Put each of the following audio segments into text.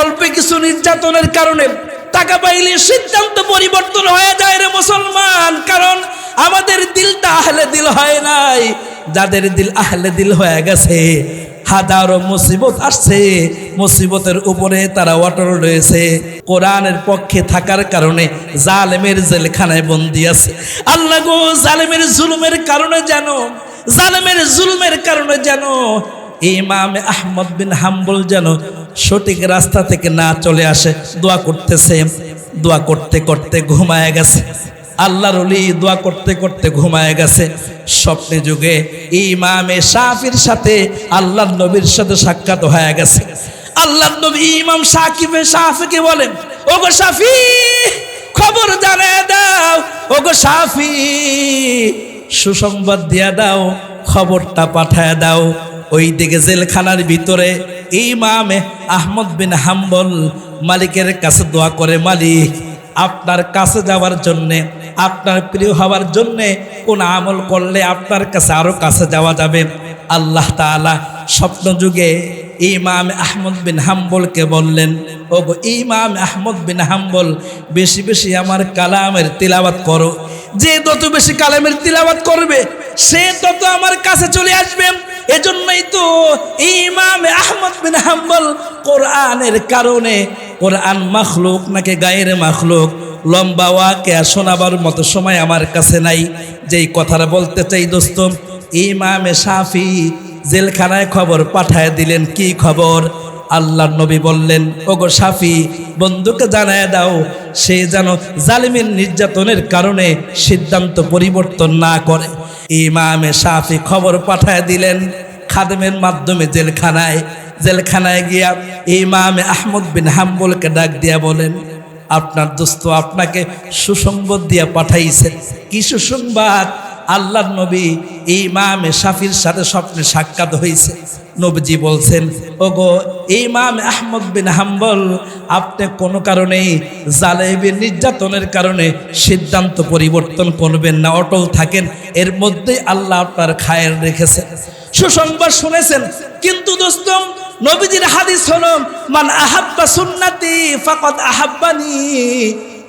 অল্প কিছু নির্যাতনের কারণে টাকা পাইলে সিদ্ধান্ত পরিবর্তন হয়ে যায় রে মুসলমান, কারণ আমাদের দিলটা আহলে দিল হয় নাই। যাদের দিল আহলে দিল হয়ে গেছে, হাজারো মুসিবত আসছে, মুসিবতের উপরে তারা অটল রয়েছে। কোরআনের পক্ষে থাকার কারণে জালেমের জেলখানায় বন্দি আছে। আল্লাহ গো, জালেমের জুলুমের কারণে যেন, জালেমের জুলুমের কারণে যেন ইমাম আহমদ বিন হাম্বুল যেন সঠিক রাস্তা থেকে না চলে আসে, দোয়া করতেছে, দোয়া করতে করতে ঘুমায় গেছে। আল্লাহর অলি দোয়া করতে করতে ঘুমায় গেছে। স্বপ্নে যুগে ইমামে সাফির সাথে আল্লাহ নবীর সাথে সাক্ষাৎ হয়ে গেছে। আল্লাহ নবী ইমাম সাকিবে সাফিকে বলেন, ওগো সাফি খবর জানিয়ে দাও, ওগো সাফি সুসংবাদ দিয়া দাও, খবরটা পাঠায় দাও। ওই দিকে জেলখানার ভিতরে এই ইমামে আহমদ বিন হাম্বল মালিকের কাছে দোয়া করে, মালিক, আপনার কাছে যাওয়ার জন্যে, আপনার প্রিয় হওয়ার জন্যে কোন আমল করলে আপনার কাছে আরও কাছে যাওয়া যাবে? আল্লাহ তাআলা স্বপ্ন যুগে ইমাম আহমদ বিন হাম্বলকে বললেন ও ইমাম আহমদ বিন হাম্বল, বেশি বেশি আমার কালামের তিলাবাত করো। যে যত বেশি কালামের তিলাবাত করবে, সে তত আমার কাছে চলে আসবে। এজন্যই তো ইমাম আহমদ বিন হাম্বল কোরআনের কারণে কোরআন মাখলুক নাকি গায়ের মাখলুক? লম্বা ওয়াকে শোনাবার মতো সময় আমার কাছে নাই। যেই কথাটা বলতে চাই দোস্ত, ইমামে সাফি জেলখানায় খবর পাঠায় দিলেন, কি খবর? আল্লাহ নবী বললেন, ওগো সাফি বন্ধুকে জানায় দাও, সে যেন জালিমের নির্যাতনের কারণে সিদ্ধান্ত পরিবর্তন না করে। ইমামে সাফি খবর পাঠায় দিলেন খাদেমের মাধ্যমে জেলখানায়। জেলখানায় গিয়া ইমামে আহমদ বিন হাম্বলকে ডাক দিয়া বলেন, আপনার দোস্ত আপনাকে সুসংবাদ দিয়া পাঠাইছে। কি সুসংবাদ? আল্লাহ নবী এই ইমামে সাফির সাথে স্বপ্নে সাক্ষাৎ হয়েছে। নবীজি বলছেন, ওগো, ইমাম আহমদ বিন হাম্বল, আপনি কোনো কারণেই জালেবের নির্যাতনের কারণে সিদ্ধান্ত পরিবর্তন করবেন না, অটল থাকেন। এর মধ্যেই আল্লাহ আপনার খায়ের রেখেছেন। সুসংবাদ শুনেছেন, কিন্তু দোস্ত, নবীজির হাদিস হলো, মান আহাব্বা সুন্নাতি ফাকত আহাব্বানি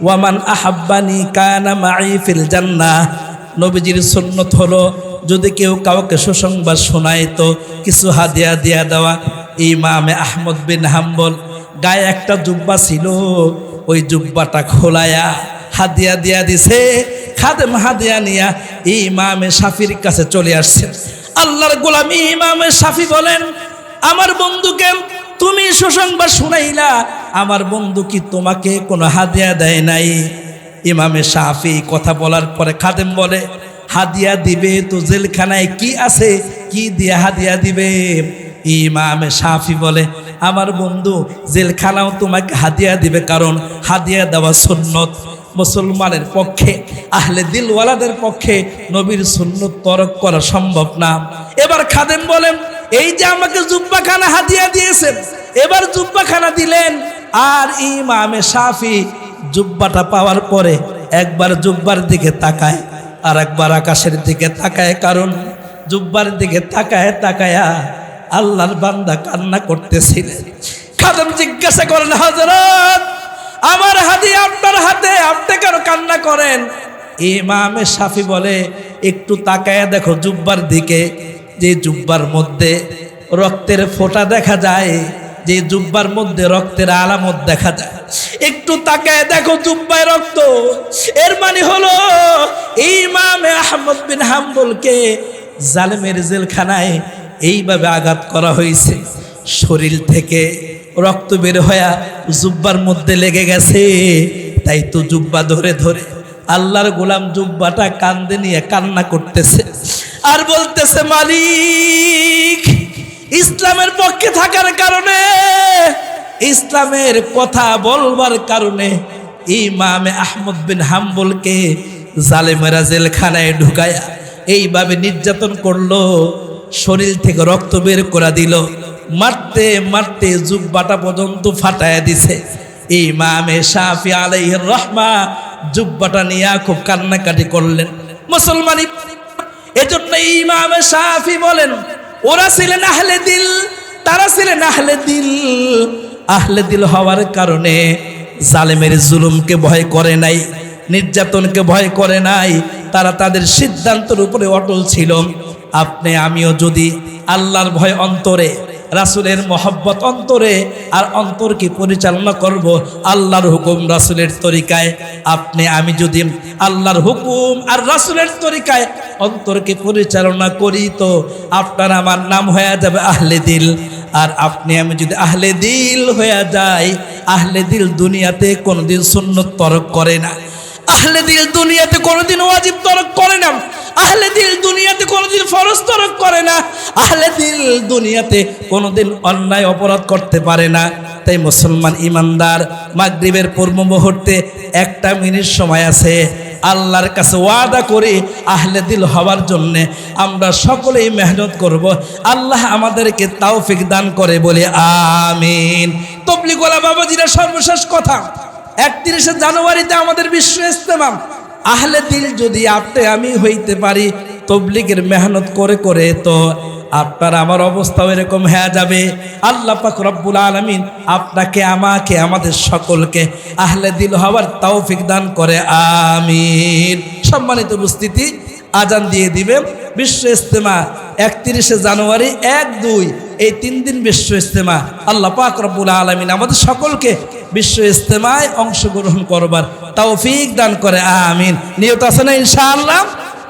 ওয়ামান আহাব্বানি কানা মাই ফিল জান্নাহ। নবীজির সুন্নত হলো, যদি কেউ কাউকে সুসংবাদ শোনায় তো কিছু হাদিয়া দিয়া দেওয়া। ইমামে আহমদ বিন হাম্বল গায়ে একটা জুব্বা ছিল, ওই জুব্বাটা খোলায়া হাদিয়া দিয়া দিছে। খাদেম হাদিয়া নিয়া ইমামে সাফির কাছে চলে আসছে। আল্লাহর গোলাম ইমামে সাফি বলেন, আমার বন্ধুকে তুমি সুসংবাদ শুনাইলা, আমার বন্ধু কি তোমাকে কোনো হাদিয়া দেয় নাই? ইমামে সাফি কথা বলার পরে খাদেম বলে, হাদিয়া দিবে তো জেলখানায় কি আছে? কি দিয়ে হাদিয়া দিবে? ইমামে সাফি বলে, আমার বন্ধু, জেলখানাও তোমাকে হাদিয়া দিবে কারণ হাদিয়া দেওয়া সুন্নত। মুসলমানের পক্ষে, আহলে দিলওয়ালাদের পক্ষে নবীর সুন্নত তরক করা সম্ভব না। এবার খাদেম বলেন এই যে আমাকে জুব্বাখানা হাদিয়া দিয়েছেন, এবার জুব্বাখানা দিলেন। আর ইমামে সাফি জুব্বাটা পাওয়ার পরে একবার জুব্বার দিকে তাকায় আর একবার আকাশের দিকে তাকায়, কারণ জুব্বার দিকে তাকায় তাকায়া আল্লাহর বান্দা কান্না করতেছিলেন। খাদেম জিজ্ঞাসা করেন হজরত আমার হাতে আপনার হাতে আপনি কেন কান্না করেন? ইমামে সাফি বলে, একটু তাকায় দেখো জুব্বার দিকে, যে জুব্বার মধ্যে রক্তের ফোঁটা দেখা যায় যে জুব্বার মধ্যে রক্তের আলামত দেখা যায়। একটু তাকায় দেখো জুব্বায় রক্ত। এর মানে হলো, ইমামে আহমদ বিন হাম্বলকে জালেমের জেলখানায় এইভাবে আঘাত করা হয়েছে। শরীর থেকে রক্ত বের হয়ে জুব্বার মধ্যে লেগে গেছে। তাই তো জুব্বা ধরে ধরে আল্লাহর গোলাম জুব্বাটা কান্দে নিয়ে কান্না করতেছে। আর বলতেছে, মালিক ইসলামের পক্ষে থাকার কারণে, ইসলামের কথা বলবার কারণে ইমামে আহমদ বিন হাম্বলকে জালেমেরা জেলখানায় ঢুকায়া এইভাবে নির্যাতন করল, শরীর থেকে রক্ত বের করে দিল, মারতে মারতে জুব্বাটা পর্যন্ত ফাটায় দিছে। ইমামে শাফি আলাইহির রহমা জুব্বাটা নিয়ে খুব কান্নাকাটি করলেন। মুসলমানি, এজন্য ইমামে শাফি বলেন ওরা ছিলেন আহলে দিল, তারা ছিলেন আহলে দিল। আহলে দিল হওয়ার কারণে জালেমের জুলুমকে ভয় করে নাই, নির্যাতনকে ভয় করে নাই, তারা তাদের সিদ্ধান্তের উপরে অটল ছিল। আপনি, আমিও যদি আল্লাহর ভয় অন্তরে রাসুলের মহব্বত অন্তরে আর অন্তরকে পরিচালনা করব আল্লাহর হুকুম রাসুলের তরিকায়। আপনি, আমি যদি আল্লাহর হুকুম আর রাসুলের তরিকায় অন্তরকে পরিচালনা করি তো আপনার আমার নাম হয়ে যাবে আহলে দিল। আর আপনি, আমি যদি আহলে দিল হয়ে যাই, আহলে দিল দুনিয়াতে কোনোদিন সুন্নত তরক করে না। আহলে দিল দুনিয়াতে কোনোদিন ওয়াজিব তরক করে না। আহলে দিল দুনিয়াতে কোনোদিন ফরজ তরক করে না। আহলে দিল দুনিয়াতে কোনোদিন অন্যায় অপরাধ করতে পারে না। তাই মুসলমান ইমানদার, মাগরিবের পূর্ব মুহূর্তে একটা মিনিট সময় আছে। আল্লাহর কাছে ওয়াদা করি, আহলে দিল হওয়ার জন্যে আমরা সকলেই মেহনত করব। আল্লাহ আমাদেরকে তাওফিক দান করে বলে আমিন। তবলিগোলা বাবাজিরা সর্বশেষ কথা, একত্রিশে জানুয়ারিতে আমাদের বিশ্ব ইস্তেমাম আহলে দিল যদি আপনি আমি হইতে পারি, তবলিগের মেহনত করে করে তো আপনার আমার অবস্থাও এরকম হয়ে যাবে। আল্লাহ পাক রব্বুল আলমিন আপনাকে, আমাকে, আমাদের সকলকে আহলে দিল হওয়ার তৌফিক দান করে, আমিন। সম্মানিত উপস্থিতি, আজান দিয়ে দিবে বিশ্ব ইস্তেমা একত্রিশে জানুয়ারি এক দুই, এই তিন দিন বিশ্ব ইস্তেমা আল্লাহ পাক রব্বুল আলমিন আমাদের সকলকে বিশ্ব ইজতেমায় অংশগ্রহণ করবার তৌফিক দান করে আহ আমিন। নিয়ত আছে না ইনশাআল্লাহ?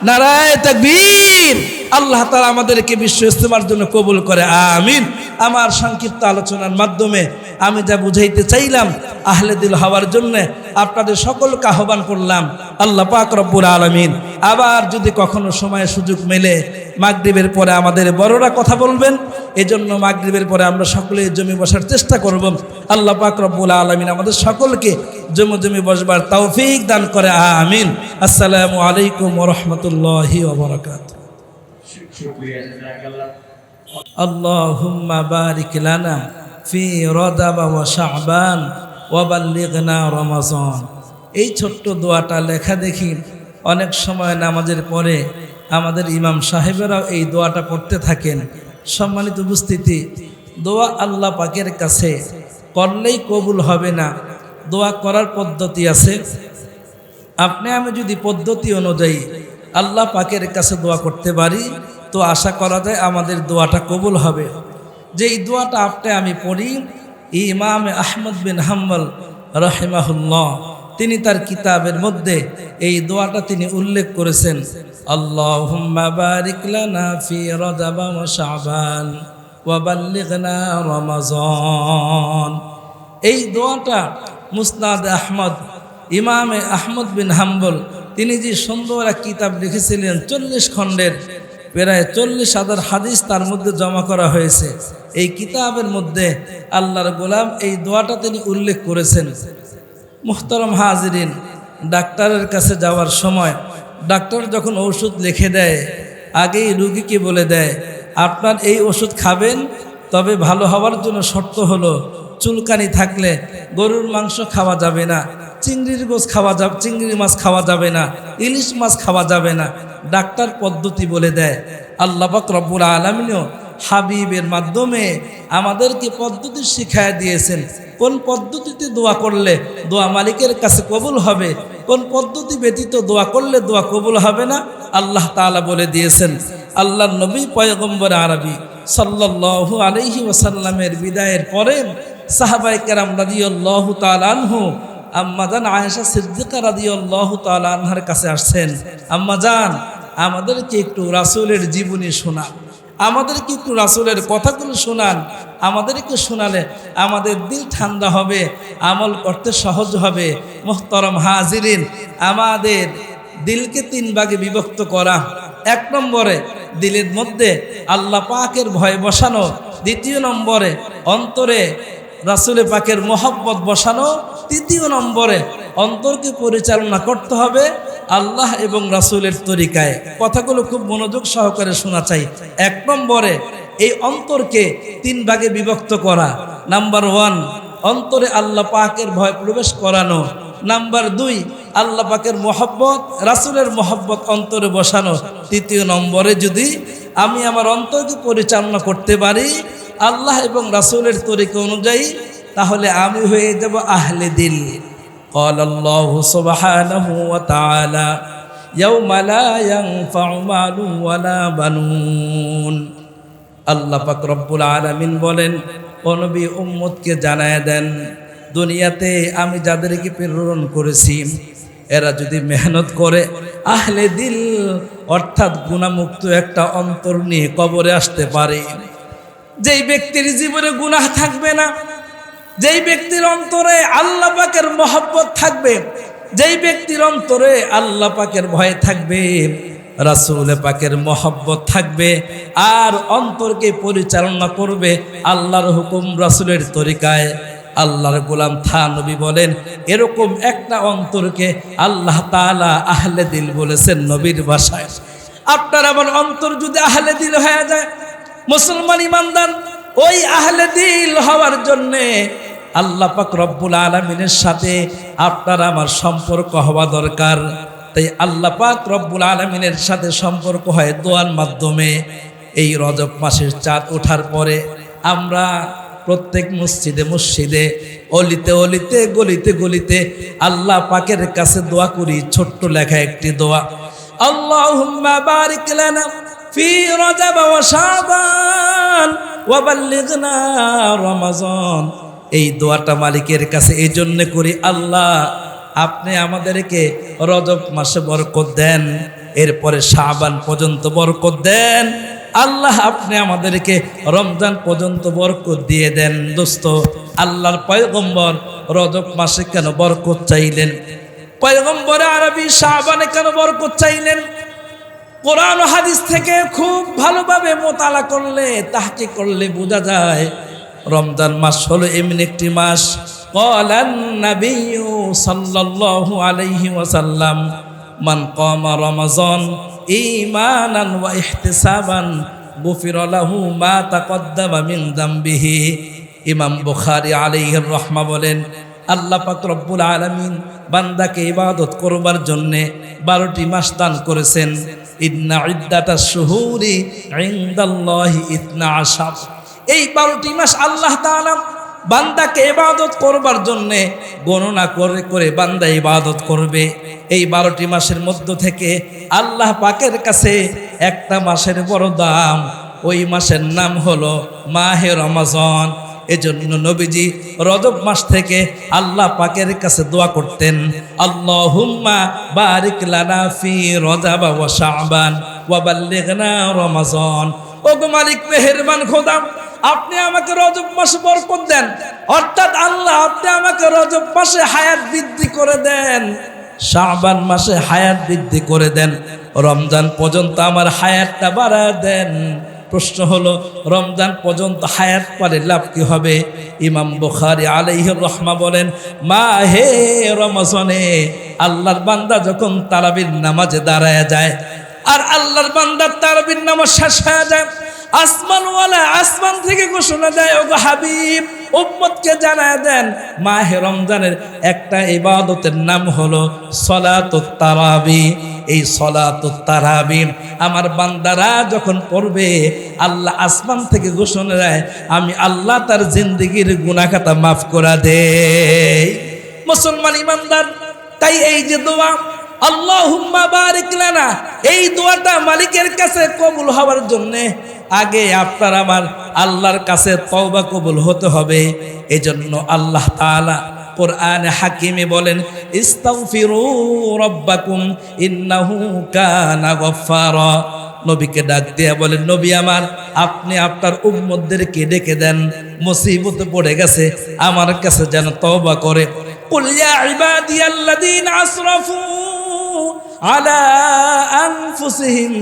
নারায় তাকবীর। আল্লাহ তালা আমাদেরকে বিশ্ব ইস্তেমার জন্য কবুল করে, আমিন। আমার সংক্ষিপ্ত আলোচনার মাধ্যমে আমি যা বুঝাইতে চাইলাম আহলে দিল হওয়ার জন্য, আপনাদের সকলকে আহ্বান করলাম, আল্লাহ পাক রব্বুল আলমিন। আবার যদি কখনো সময় সুযোগ মেলে, মাগরিবের পরে আমাদের বড়রা কথা বলবেন, এজন্য মাগরিবের পরে আমরা সকলে জমি বসার চেষ্টা করব। আল্লাহ পাক রব্বুল আলমিন আমাদের সকলকে জমি জমি বসবার তৌফিক দান করে আমিন আসসালামু আলাইকুম রহমতুল্লাহি ওবরাকাত শুক্রিয়া জাযাকাল্লাহ اللهم بارك لنا في رجب وشعبان وبلغنا رمضان এই ছোট্ট দোয়াটা লেখা দেখি অনেক সময় নামাজের পরে আমাদের ইমাম সাহেবেরাও এই দোয়াটা পড়তে থাকেন সম্মানিত উপস্থিতি দোয়া আল্লাহ পাকের কাছে করলেই কবুল হবে না দোয়া করার পদ্ধতি আছে? আপনি, আমি যদি পদ্ধতি অনুযায়ী আল্লাহ পাকের কাছে দোয়া করতে পারি, তো আশা করা যায় আমাদের দোয়াটা কবুল হবে। যে এই দোয়াটা আপনি, আমি পড়ি, ইমাম আহমদ বিন হাম্বল রহেমাহুল্লাহ, তিনি তার কিতাবের মধ্যে এই দোয়াটা তিনি উল্লেখ করেছেন লানা ফি এই দোয়াটা মুসনাদ আহমদ, ইমামে আহমদ বিন হাম্বল, তিনি যে সুন্দর এক কিতাব লিখেছিলেন চল্লিশ খণ্ডের, প্রায় চল্লিশ হাজার হাদিস তার মধ্যে জমা করা হয়েছে। এই কিতাবের মধ্যে আল্লাহর গোলাম এই দোয়াটা তিনি উল্লেখ করেছেন। মুহতরম হাজরিন, ডাক্তারের কাছে যাওয়ার সময় ডাক্তার যখন ওষুধ লিখে দেয়, আগেই রুগীকে বলে দেয়, আপনার এই ওষুধ খাবেন, তবে ভালো হওয়ার জন্য শর্ত হলো চুলকানি থাকলে গরুর মাংস খাওয়া যাবে না, চিংড়ির গোছ খাওয়া যাবে, চিংড়ি মাছ খাওয়া যাবে না, ইলিশ মাছ খাওয়া যাবে না। ডাক্তার পদ্ধতি বলে দেয়, আল্লাহ পাক রব্বুল আলমিনও হাবিবের মাধ্যমে আমাদেরকে পদ্ধতি শিখায় দিয়েছেন। কোন পদ্ধতিতে দোয়া করলে দোয়া মালিকের কাছে কবুল হবে, কোন পদ্ধতি ব্যতীত দোয়া করলে দোয়া কবুল হবে না, আল্লাহ তাআলা বলে দিয়েছেন আল্লাহ নবী পয়গম্বর আরবি সাল্লাল্লাহু আলাইহি ওসাল্লামের বিদায়ের পরে সাহাবাই কেরাম রাদিয়াল্লাহু তাআলা আনহু আম্মাজান আয়েশা সিদ্দিকা রাদিয়াল্লাহু তাআলা আনহার কাছে আসছেন আম্মাজান আমাদেরকে একটু রাসূলের জীবনী শোনা আমাদেরকে একটু রাসূলের কথাগুলো শোনান, আমাদেরকে শোনালে আমাদের দিল ঠান্ডা হবে, আমল করতে সহজ হবে, মোহতরম হাজিরিন, আমাদের দিলকে তিন ভাগে বিভক্ত করা, এক নম্বরে দিলের মধ্যে আল্লাহ পাকের ভয় বসানো, দ্বিতীয় নম্বরে অন্তরে রাসুলে পাকের মোহব্বত বসানো তৃতীয় নম্বরে অন্তরকে পরিচালনা করতে হবে আল্লাহ এবং রাসুলের তরিকায়। কথাগুলো খুব মনোযোগ সহকারে শোনা চাই। এক নম্বরে, এই অন্তরকে তিন ভাগে বিভক্ত করা। নাম্বার ওয়ান, অন্তরে আল্লাহ পাকের ভয় প্রবেশ করানো। নাম্বার দুই, আল্লাহ পাকের মহব্বত, রাসুলের মহব্বত অন্তরে বসানো। তৃতীয় নম্বরে যদি আমি আমার অন্তরকে পরিচালনা করতে পারি আল্লাহ এবং রাসুলের তরিকা অনুযায়ী তাহলে আমি হয়ে যাব আহলে দিল قال الله سبحانه وتعالى يوم لا ينفع مال ولا بنون আল্লাহ পাক রব্বুল আলামিন বলেন ও নবী উম্মতকে জানায় দেন দুনিয়াতে আমি যাদেরকে প্রেরণ করেছি এরা যদি মেহনত করে আহলে দিল অর্থাৎ গুণামুক্ত একটা অন্তর নিয়ে কবরে আসতে পারে যেই ব্যক্তির জীবনে গুনাহ থাকবে না, যেই ব্যক্তির অন্তরে আল্লাহ পাকের মহব্বত থাকবে, যেই ব্যক্তির অন্তরে আল্লাহ পাকের ভয় থাকবে, রাসুল পাকের মহব্বত থাকবে আর অন্তরকে পরিচালনা করবে আল্লাহর হুকুম রাসুলের তরিকায়। আল্লাহর গোলাম থা নবী বলেন, এরকম একটা অন্তরকে আল্লাহ তাআলা আহলে দিল বলেছেন নবীর ভাষায়। আপনার আমার অন্তর যদি আহলে দিল হয়ে যায় মুসলমান ইমানদার, ওই আহলে দিল হওয়ার জন্যে আল্লাহ পাক রব্বুল আলমিনের সাথে আপনার আমার সম্পর্ক হওয়া দরকার। তাই আল্লাহ পাক রব্বুল আলমিনের সাথে সম্পর্ক হয় দোয়ার মাধ্যমে। এই রজব মাসের চাঁদ ওঠার পরে আমরা প্রত্যেক মসজিদে মসজিদে অলিতে অলিতে গলিতে গলিতে আল্লাহ পাকের কাছে দোয়া করি, ছোট্ট লেখা একটি দোয়া। আল্লাহ বারিক লানা ওয়া শাবান ওয়া বাল্লিগনা রমাজান। এই দোয়াটা মালিকের কাছে এই জন্য করি, আল্লাহ আপনি আমাদেরকে রজব মাসে বরকত দেন, এরপরে শাবান পর্যন্ত বরকত দেন, আল্লাহ আপনি আমাদেরকে রমজান পর্যন্ত বরকত দিয়ে দেন। দোস্ত, আল্লাহর পয়গম্বর রজব মাসে কেন বরকত চাইলেন? পয়গম্বরে আরবি শাহবানে কেন বরকত চাইলেন? কোরআন হাদিস থেকে খুব ভালোভাবে মোতালা করলে তাহকে করলে বোঝা যায়, রমজান মাস হলো এমন একটি মাস। সাল্লাল্লাহু আলাইহি মান রমাজান লাহু মা ইমাম বুখারী আলাইহির রাহমা বলেন, আল্লাহ বান্দাকে ইবাদত করবার জন্যে বারোটি মাস দান করেছেন। ইদ্দাতা শুহুরি ইনদাল্লাহি ইতনা এই বারোটি মাস আল্লাহ তাআলা বান্দাকে ইবাদত করবার জন্যে গণনা করে করে বান্দা ইবাদত করবে। এই বারোটি মাসের মধ্য থেকে আল্লাহ পাকের কাছে একটা মাসের বড় দাম। ওই মাসের নাম হলো মাহে রমাজন। এজন্য নবীজি রজব মাস থেকে আল্লাহ পাকের কাছে দোয়া করতেন, আল্লাহুম্মা বারিক লানা ফি রজাবা ওয়া শাবান ওয়া বাল্লিগনা রমাজান। ওগো মালিক মেহেরবান খোদা আপনি আমাকে রজব মাসে বরকত দেন। অর্থাৎ আল্লাহ, আপনি আমাকে রজব মাসে হায়াত বৃদ্ধি করে দেন। শাবান মাসে হায়াত বৃদ্ধি করে দেন। রমজান পর্যন্ত আমার হায়াতটা বাড়া দেন। প্রশ্ন হলো, রমজান পর্যন্ত হায়াত পারে লাভ কি হবে? ইমাম বুখারি আলাইহ রহমা বলেন, মা হে রমজনে, আল্লাহর বান্দা যখন তারাবির নামাজে দাঁড়ায় যায়, আর আল্লাহর বান্দার তারাবির নামাজ শেষ হয়ে যায় আসমানওয়ালা আসমান থেকে ঘোষণা দেয়, ওগো হাবিব, উম্মতকে জানায় দেন, মাহে রমজানের একটা ইবাদতের নাম হলো সলাতুত তারাবি। এই সলাতুত তারাবি আমার বান্দারা যখন পড়বে, আল্লাহ আসমান থেকে ঘোষণা দেয়, আমি আল্লাহ তার জিন্দগির গুনাখাতা মাফ করা দে মুসলমান ইমানদার, তাই এই যে দোয়া, আল্লাহুম্মা বারিক লানা, এই দোয়াটা মালিকের কাছে কবুল হওয়ার জন্যে আগে আপনার আমার আল্লাহর কাছে তওবা কবুল হতে হবে। এজন্য আল্লাহ তাআলা কোরআনে হাকিমে বলেন, ইস্তাগফিরু রাব্বাকুম ইন্নাহু কানা গফফারা। নবীকে ডাক দিয়া বলেন, নবী আমার, আপনি আপনার উম্মতদেরকে ডেকে দেন, মুসিবতে পড়ে গেছে, আমার কাছে যেন তওবা করে। কুল ইয়া ইবাদিয়াল্লাযীনা আসরাফু আলা আনফুসিহিম।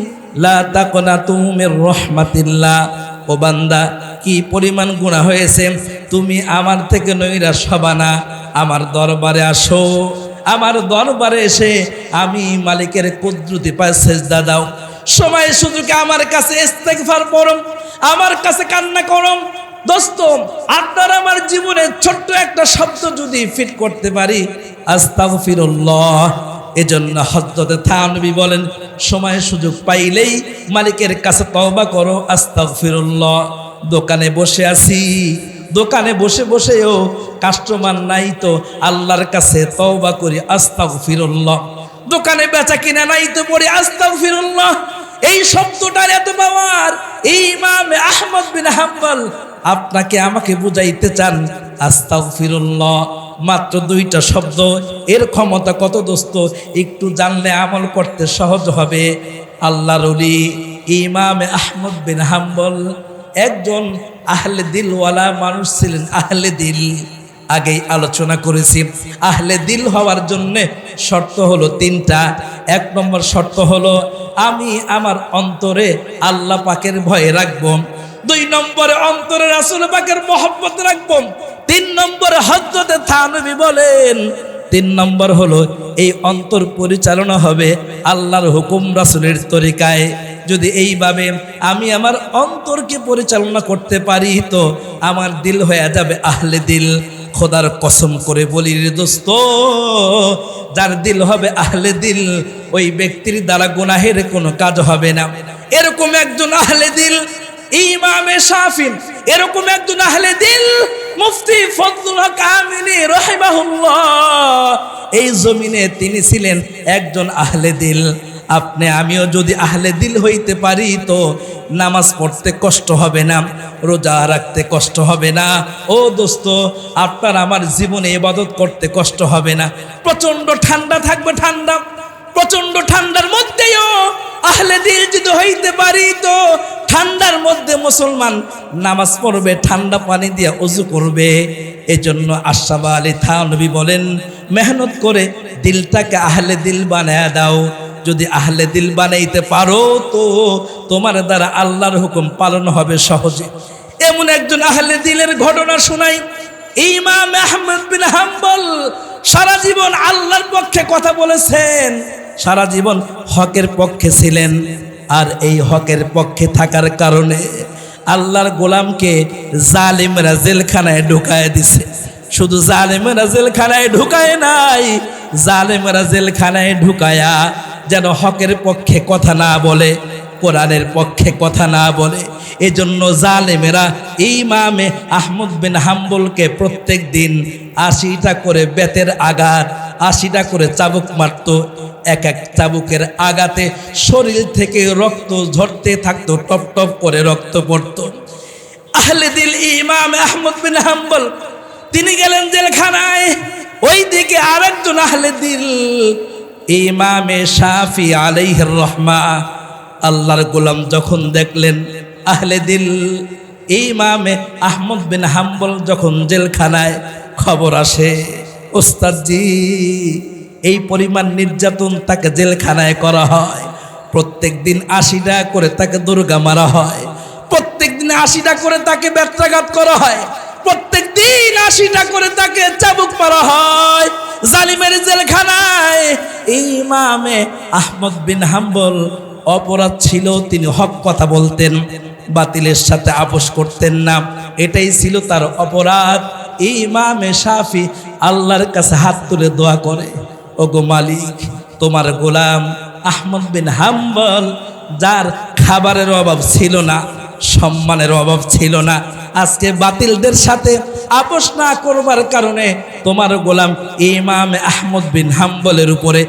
লা তাকনাতু মির রাহমাতিল্লাহ। ও বান্দা, কি পরিমাণ গুনাহ হয়েছে? তুমি আমার থেকে নৈরাশ হবা না। আমার দরবারে আসো। আমার দরবারে এসে আমি মালিকের কুদরতি পায় সেজদা দাও। সময় সুযোগে আমার কাছে ইস্তেগফার করম আমার কাছে কান্না করম দোস্ত, আপনার আমার জীবনে ছোট্ট একটা শব্দ যদি ফিট করতে পারি, আস্তাগফিরুল্লাহ। এজন্য হজরতে থানবি বলেন, সময় সুযোগ পাইলেই মালিকের কাছে তওবা করো, আস্তাগফিরুল্লাহ। দোকানে বসে আছি। দোকানে বসে বসেও কাস্টমার নাই তো, আল্লাহর কাছে তওবা করি, আস্তাগফিরুল্লাহ। দোকানে বেচা কিনা নাই তো, পড়ি আস্তাগফিরুল্লাহ। এই শব্দটার এত পাওয়ার। এই ইমাম আহমদ বিন হাম্বল, আপনাকে আমাকে বুঝাইতে চান, আস্তাগফিরুল্লাহ। মাত্র দুইটা শব্দ। এর ক্ষমতা কত দোস্ত? একটু জানলে আমল করতে সহজ হবে। আল্লাহ রলি ইমাম আহমদ বিন হাম্বল, একজন আহলে দিলওয়ালা মানুষ ছিলেন আহলে দিল। আগেই আলোচনা করেছি, আহলে দিল হওয়ার জন্য শর্ত হলো তিনটা। এক নম্বর শর্ত হলো, আমি আমার অন্তরে আল্লাহ পাকের ভয়ে রাখব। দুই নম্বরে অন্তরে রাসুল পাকের মহব্বত রাখব। তিন নম্বরে হজরতে থানবী বলেন, তিন নম্বর হলো এই অন্তর পরিচালনা হবে আল্লাহর হুকুম রাসুলের তরিকায়। যদি এইভাবে আমি আমার অন্তরকে পরিচালনা করতে পারি তো আমার দিল হয়ে যাবে আহলে দিল। খোদার কসম করে বলি রে দোস্ত, যার দিল হবে আহলে দিল, ওই ব্যক্তির দ্বারা গুনাহের কোনো কাজ হবে না। এরকম একজন আহলে দিল, ইমামে শাফিন এরকম একজন আহলে দিল মুফতি ফজলুল হক আমিনী রহিমাহুল্লাহ, এই জমিনে তিনি ছিলেন একজন আহলে দিল। আপনি, আমিও যদি আহলে দিল হইতে পারি তো নামাজ পড়তে কষ্ট হবে না, রোজা রাখতে কষ্ট হবে না। ও দোস্ত, আপনার আমার জীবনে ইবাদত করতে কষ্ট হবে না। প্রচণ্ড ঠান্ডা থাকবে ঠান্ডা প্রচণ্ড ঠান্ডার মধ্যেও আহলে দিল যদি হইতে পারি তো ঠান্ডার মধ্যে মুসলমান নামাজ পড়বে, ঠান্ডা পানি দিয়ে অজু করবে। এজন্য আশাবা আলী থানবী বলেন, মেহনত করে দিলটাকে আহলে দিল বানায় দাও। যদি আহলে দিল বানাইতে পারো তো তোমার দ্বারা আল্লাহর হুকুম পালন হবে সহজে। এমন একজন আহলে দিলের ঘটনা শোনাই, ইমাম আহমদ বিন হাম্বল সারা জীবন আল্লাহর পক্ষে কথা বলেছেন, সারা জীবন হকের পক্ষে ছিলেন। আর এই হকের পক্ষে থাকার কারণে আল্লাহর গোলামকে জালিমরা জেলখানায় ঢুকায় দিছে। শুধু জালেমেরা জেলখানায় ঢুকায় নাই, জালেমেরা জেলখানায় ঢুকায়া যেন হকের পক্ষে কথা না বলে, কোরআনের পক্ষে কথা না বলে। এজন্য জালেমেরা ইমামে আহমদ বিন হাম্বলকে প্রত্যেক দিন আশিটা করে বেতের আঘাত আশিটা করে চাবুক মারত, এক এক চাবুকের আগাতে শরীর থেকে রক্ত ঝরতে থাকতো, টপ টপ করে রক্ত পড়তো। আহলে দিল ইমাম আহমদ বিন হাম্বল, তিনি গেলেন জেলখানায়। ওই দিকে আরেকজন আহলে দিল ইমামে শাফি আলাইহির রহমা, আল্লাহর গোলাম যখন দেখলেন আহলে দিল ইমামে আহমদ বিন হাম্বল যখন জেলখানায় খবর আসে। ওস্তাদজি, এই পরিমাণ নির্যাতন তাকে জেলখানায় করা হয়। প্রত্যেক দিন আশিটা করে তাকে দুর্গা মারা হয়। প্রত্যেক দিন আশিটা করে তাকে ব্যত্রাঘাত করা হয়। প্রত্যেক দিন আশিটা করে তাকে চাবুক মারা হয়। জালিমের জেলখানায় ইমামে আহমদ বিন হাম্বল অপরাধ ছিল, তিনি হক কথা বলতেন, বাতিলের সাথে আপোষ করতেন না। এটাই ছিল তার অপরাধ। ইমামে শাফি আল্লাহর কাছে হাত তুলে দোয়া করে, ওগো মালিক, তোমার গোলাম আহমদ বিন হাম্বল, যার খাবারের অভাব ছিল না সম্মানের অভাব ছিল না। আজকে বাতিলদের সাথে আপোষ না করবার কারণে তোমার গোলাম ইমাম আহমদ বিন হাম্বলের উপরে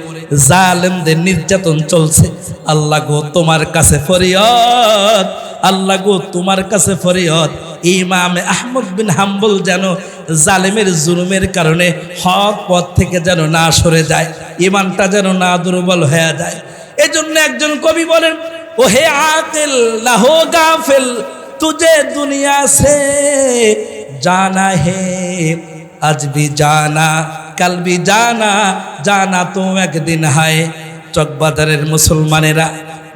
জালেমদের নির্যাতন চলছে। আল্লাহ গো, তোমার কাছে ফরিয়ত আল্লাহ গো, তোমার কাছে ফরিয়ত ইমাম আহমদ বিন হাম্বল যেন জালেমের জুলুমের কারণে হক পথ থেকে যেন না সরে যায়, ইমানটা যেন না দুর্বল হয়ে যায়। এজন্য একজন কবি বলেন ও হে আকিল না হো গাফিল तुझे दुनिया से जाना है आज भी जाना कल भी जाना जाना तो একদিন হয় চকবাজারের মুসলমানেরা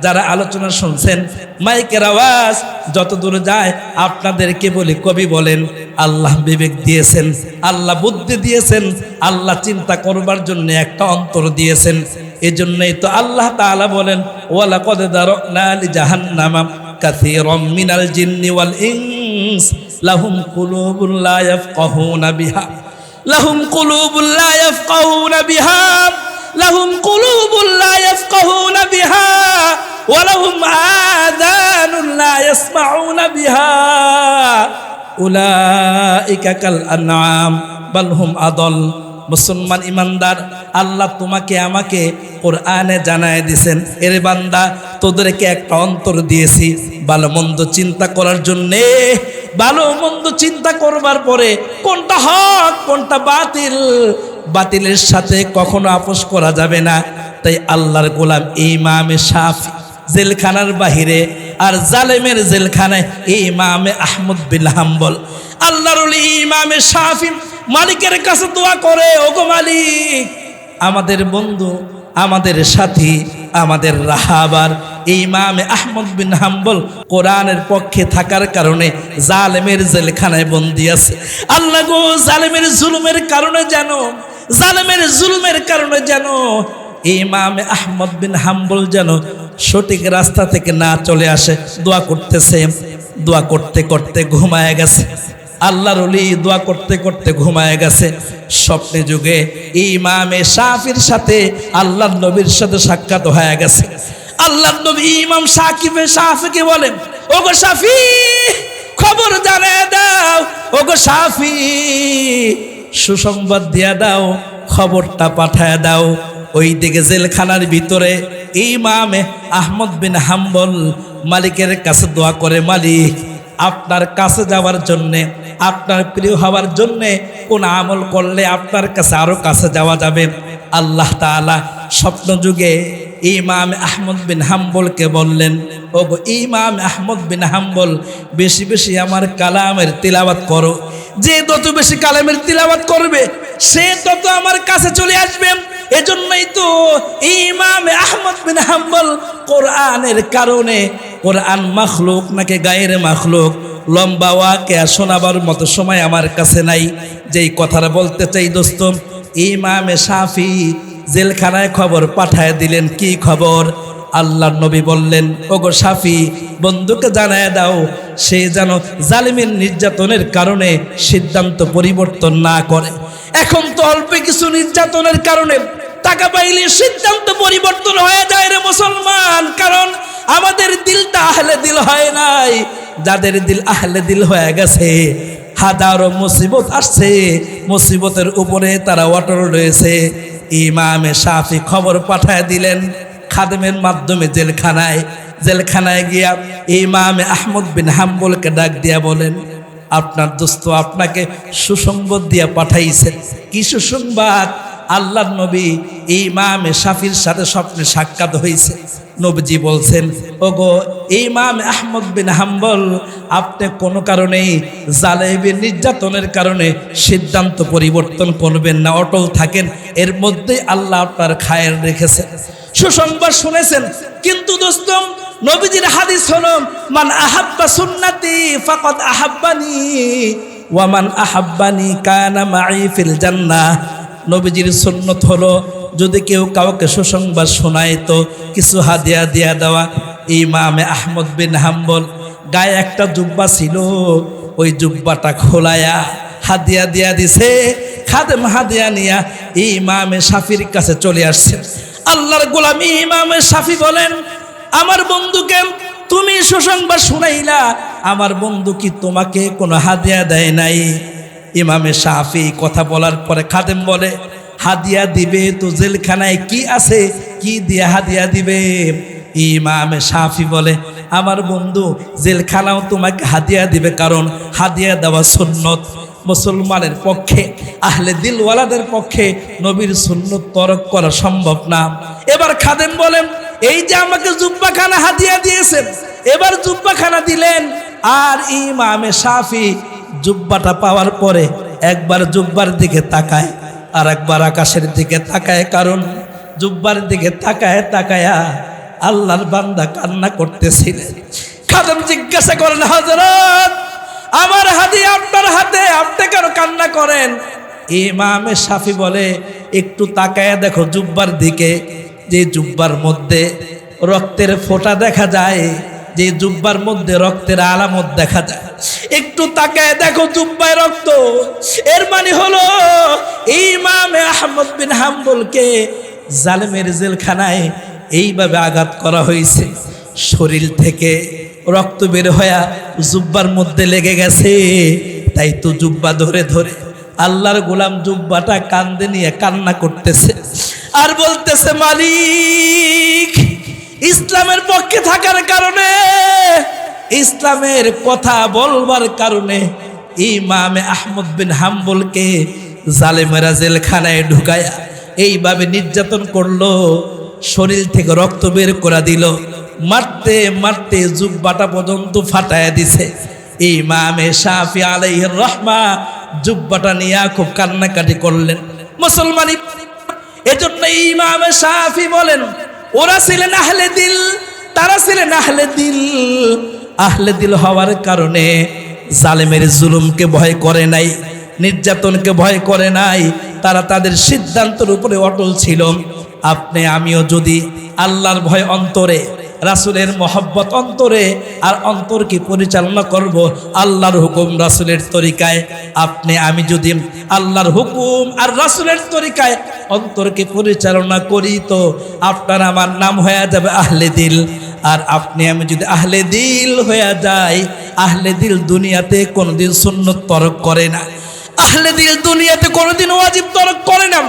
যারা আলোচনা শুনছেন, মাইকের আওয়াজ যত দূরে যায় আপনাদেরকে বলি, কবি বলেন, আল্লাহ বিবেক দিয়েছেন, আল্লাহ বুদ্ধি দিয়েছেন, আল্লাহ চিন্তা করবার জন্য একটা অন্তর দিয়েছেন। এজন্যই তো আল্লাহ তালা বলেন ওয়ালা কদে দারক জাহান আলি জাহান্নামা কাসীরাম মিনাল জিন্নি ওয়াল ইনস, লাহুম কুলুবুল লা বিহা, লাহুম কুলুবুল লা বিহা। لهم قلوب لا يفقهون বিহা ولهم آذان لا يسمعون بها বিহা। كالأنعام بل هم أضل আদল। মুসলমান ইমানদার, আল্লাহ তোমাকে আমাকে কোরআনে জানায় দিছেন, এর বান্দা, তোদেরকে একটা অন্তর দিয়েছি ভালো মন্দ চিন্তা করার জন্যে ভালো মন্দ চিন্তা করবার পরে কোনটা হক, কোনটা বাতিল, বাতিলের সাথে কখনো আপোষ করা যাবে না। তাই আল্লাহর গোলাম ইমামে সাফি জেলখানার বাহিরে আর জালেমের জেলখানায় ইমামে আহমদ বিন হাম্বল। আল্লাহর ইমামে সাফি মালিকের কাছে দোয়া করে, ওগো মালিক, আমাদের বন্ধু আমাদের সাথী, আমাদের রাহাবার, ইমামে আহমদ বিন হাম্বল কোরআনের পক্ষে থাকার কারণে জালেমের জেলখানায় বন্দি আছে। আল্লাহ গো, জালেমের জুলুমের কারণে যেন, জালেমের জুলুমের কারণে যেন ইমামে আহমদ বিন হাম্বল যেন সঠিক রাস্তা থেকে না চলে আসে। দোয়া করতেছে, দোয়া করতে করতে ঘুমায় গেছে। আল্লাহর অলি দোয়া করতে করতে ঘুমায় গেছে। স্বপ্নে যুগে ইমামে সাফির সাথে আল্লাহ নবীর সাথে সাক্ষাৎ হয়ে গেছে। আল্লাহ নবী ইমাম সাকিবে সাফিকে বলেন, ওগো সাফি খবর জানে দাও। ওগো সাফি সুসংবাদ দিয়া দাও, খবরটা পাঠায় দাও। ওই দিকে জেলখানার ভিতরে ইমামে আহমদ বিন হাম্বল মালিকের কাছে দোয়া করে, মালিক আপনার কাছে যাওয়ার জন্যে, আপনার প্রিয় হওয়ার জন্যে কোন আমল করলে আপনার কাছে আরও কাছে যাওয়া যাবে? আল্লাহ তাআলা স্বপ্ন যুগে ইমাম আহমদ বিন হাম্বলকে বললেন ও ইমাম আহমদ বিন হাম্বল, বেশি বেশি আমার কালামের তিলাবাত করো। যে তত বেশি কালামের তিলাবাত করবে, সে তত আমার কাছে চলে আসবে। এজন্যই তো ইমাম আহমদ বিন হাম্বল কোরআনের কারণে কোরআন মাখলুক নাকি গায়ের মাখলুক? লম্বা ওয়াকে শোনাবার মতো সময় আমার কাছে নাই। যেই কথাটা বলতে চাই দোস্ত, ইমামে সাফি জেলখানায় খবর পাঠায় দিলেন কি খবর? আল্লাহর নবী বললেন, ওগো সাফি বন্ধুকে জানায় দাও, সে যেন জালিমের নির্যাতনের কারণে সিদ্ধান্ত পরিবর্তন না করে। এখন তো অল্প কিছু নির্যাতনের কারণে টাকা পাইলে সিদ্ধান্ত পরিবর্তন হয়ে যায় রে মুসলমান। কারণ আমাদের দিলটা আহলে দিল হয় নাই। যাদের দিল আহলে দিল হয়ে গেছে, হাজারো মুসিবত আসছে, মুসিবতের উপরে তারা অটল রয়েছে। ইমামে সাফি খবর পাঠায় দিলেন খাদেমের মাধ্যমে জেলখানায়। জেলখানায় গিয়া ইমামে আহমদ বিন হাম্বলকে ডাক দিয়া বলেন, আপনার দোস্ত আপনাকে সুসংবাদ দিয়া পাঠাইছেন কি সুসংবাদ? আল্লাহর নবী ইমামে সাফির সাথে স্বপ্নে সাক্ষাৎ হয়েছে। নবীজি বলছেন ও ওগো, ইমাম আহমদ বিন হাম্বল, আপনি কোনো কারণেই জালেবের নির্যাতনের কারণে সিদ্ধান্ত পরিবর্তন করবেন না, অটল থাকেন। এর মধ্যেই আল্লাহ আপনার খায়ের রেখেছেন। সুসংবাদ শুনেছেন, কিন্তু দোস্ত, নবীজির হাদিস হলো, মান আহাব্বা সুন্নাতি ফাকত আহাব্বানি ওয়ামান আহাব্বানি কানা মাই ফিল জান্নাহ। নবীজির সুন্নত হলো, যদি কেউ কাউকে সুসংবাদ শোনায় তো কিছু হাদিয়া দিয়া দেওয়া, ইমামে আহমদ বিন হাম্বল, গায়ে একটা জুব্বা ছিল, ওই জুব্বাটা খোলায়া হাদিয়া দিয়া দিছে, খাদেম হাদিয়া নিয়া ইমামে সাফির কাছে চলে আসছে। আল্লাহর গোলাম ইমামে সাফি বলেন, আমার বন্ধুকে তুমি সুসংবাদ শুনাইলা, আমার বন্ধু কি তোমাকে কোনো হাদিয়া দেয় নাই? ইমামে সাফি কথা বলার পরে খাদেম বলে, হাদিয়া দিবে তো জেলখানায় কি আছে? কি দিয়ে হাদিয়া দিবে? ইমামে সাফি বলে, আমার বন্ধু, জেলখানাও তোমাকে হাদিয়া দিবে কারণ হাদিয়া দেওয়া সুন্নত। মুসলমানের পক্ষে, আহলে দিলওয়ালাদের পক্ষে নবীর সুন্নত তরক করা সম্ভব না। এবার খাদেম বলেন, এই যে আমাকে জুব্বাখানা হাদিয়া দিয়েছেন, এবার জুব্বাখানা দিলেন। আর ইমামে সাফি জুব্বাটা পাওয়ার পরে একবার জুব্বার দিকে তাকায় আর একবার আকাশের দিকে তাকায়, কারণ জুব্বার দিকে তাকায় তাকায়া আল্লাহর বান্দা কান্না করতেছিলেন খাদেম জিজ্ঞাসা করেন হজরত আমার হাতে, আপনার হাতে আপনি কেন কান্না করেন? ইমামে সাফি বলে, একটু তাকায়া দেখো জুব্বার দিকে, যে জুব্বার মধ্যে রক্তের ফোঁটা দেখা যায়, যে জুব্বার মধ্যে রক্তের আলামত দেখা যায়। একটু তাকায় দেখো জুব্বায় রক্ত। এর মানে হলো, ইমামে আহমদ বিন হাম্বলকে জালেমের জেলখানায় এইভাবে আঘাত করা হয়েছে। শরীর থেকে রক্ত বের হয়া জুব্বার মধ্যে লেগে গেছে। তাই তো জুব্বা ধরে ধরে আল্লাহর গোলাম জুব্বাটা কান্দে নিয়ে কান্না করতেছে। আর বলতেছে, মালিক, ইসলামের পক্ষে থাকার কারণে ইসলামের কথা বলবার কারণে ইমামে আহমদ বিন হাম্বলকে জালেমেরা জেলখানায় ঢুকায়া এইভাবে নির্যাতন করল, শরীর থেকে রক্ত বের করে দিল। মারতে মারতে জুব্বাটা পর্যন্ত ফাটায় দিছে। ইমামে শাফি আলাইহির রহমা জুব্বাটা নিয়ে খুব কান্নাকাটি করলেন। মুসলমানি এজন্য ইমামে শাফি বলেন, ওরা ছিলেন আহলে দিল, তারা ছিলেন আহলে দিল। আহলে দিল হওয়ার কারণে জালেমের জুলুমকে ভয় করে নাই, নির্যাতনকে ভয় করে নাই, তারা তাদের সিদ্ধান্তের উপরে অটল ছিল। আপনি, আমিও যদি আল্লাহর ভয় অন্তরে, রাসুলের মহব্বত অন্তরে আর অন্তরকে পরিচালনা করব আল্লাহর হুকুম রাসুলের তরিকায়, আপনি, আমি যদি আল্লাহর হুকুম আর রাসুলের তরিকায় অন্তরকে পরিচালনা করি তো আপনার আমার নাম হয়ে যাবে আহলে দিল। আর আপনি, আমি যদি আহলে দিল হয়ে যাই, আহলে দিল দুনিয়াতে কোনোদিন সুন্নত তরক করে না। আহলে দিল দুনিয়াতে কোনোদিন ওয়াজিব তরক করে না।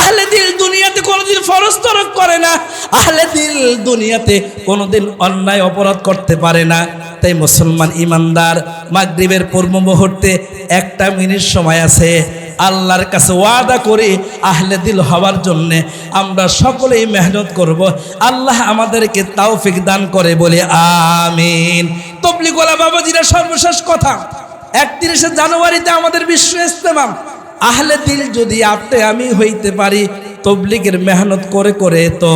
আহলে দিল দুনিয়াতে কোনোদিন ফরজ তরক করে না। আহলে দিল দুনিয়াতে কোনোদিন অন্যায় অপরাধ করতে পারে না। তাই মুসলমান ইমানদার, মাগরিবের পূর্ব মুহূর্তে একটা মিনিট সময় আছে। আল্লাহর কাছে ওয়াদা করে, আহলে দিল হওয়ার জন্যে আমরা সকলেই মেহনত করব। আল্লাহ আমাদেরকে তাওফিক দান করে বলে আমিন। তবলিগোলা বাবাজিরা সর্বশেষ কথা। একত্রিশে জানুয়ারিতে আমাদের বিশ্ব ইস্তেমাম আহলে দিল যদি আপনি আমি হইতে পারি, তবলিগের মেহনত করে করে তো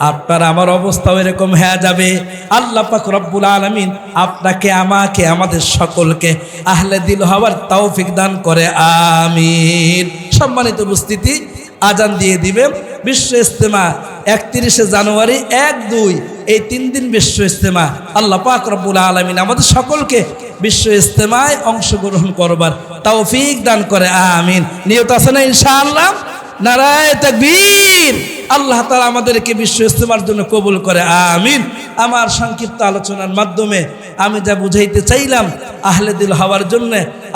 আপনার আমার অবস্থাও এরকম হ্যাঁ যাবে। আল্লাহ পাক রব্বুল আলমিন আপনাকে, আমাকে, আমাদের সকলকে আহলে দিল হওয়ার তাও দান করে, আমিন। সম্মানিত উপস্থিতি আজান দিয়ে দিবে। বিশ্ব ইজতেমা একত্রিশে জানুয়ারি এক দুই, এই তিন দিন বিশ্ব ইজতেমা। আল্লাহ পাক রব্বুল আলমিন আমাদের সকলকে বিশ্ব ইজতেমায় অংশগ্রহণ করবার তৌফিক দান করে, আমিন। নিয়ত আছে না ইনশাআল্লাহ? নারায় তাকবীর। আল্লাহ তালা আমাদেরকে বিশ্ব ইস্তেমার জন্য কবুল করে, আমিন। আমার সংক্ষিপ্ত আলোচনার মাধ্যমে আমি যা বুঝাইতে চাইলাম আহলে দিল হওয়ার জন্য,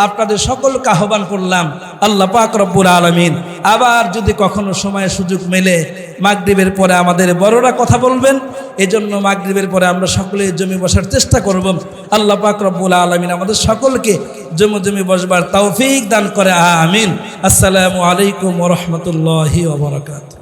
আপনাদের সকলকে আহ্বান করলাম, আল্লাহ পাক রব্বুল আলমিন। আবার যদি কখনো সময় সুযোগ মেলে, মাগরিবের পরে আমাদের বড়রা কথা বলবেন, এজন্য মাগরিবের পরে আমরা সকলে জমি বসার চেষ্টা করব। আল্লাহ পাক রব্বুল আলমিন আমাদের সকলকে জমি জমি বসবার তৌফিক দান করে, আমিন। আসসালামু আলাইকুম রহমতুল্লাহি ওবরাকাত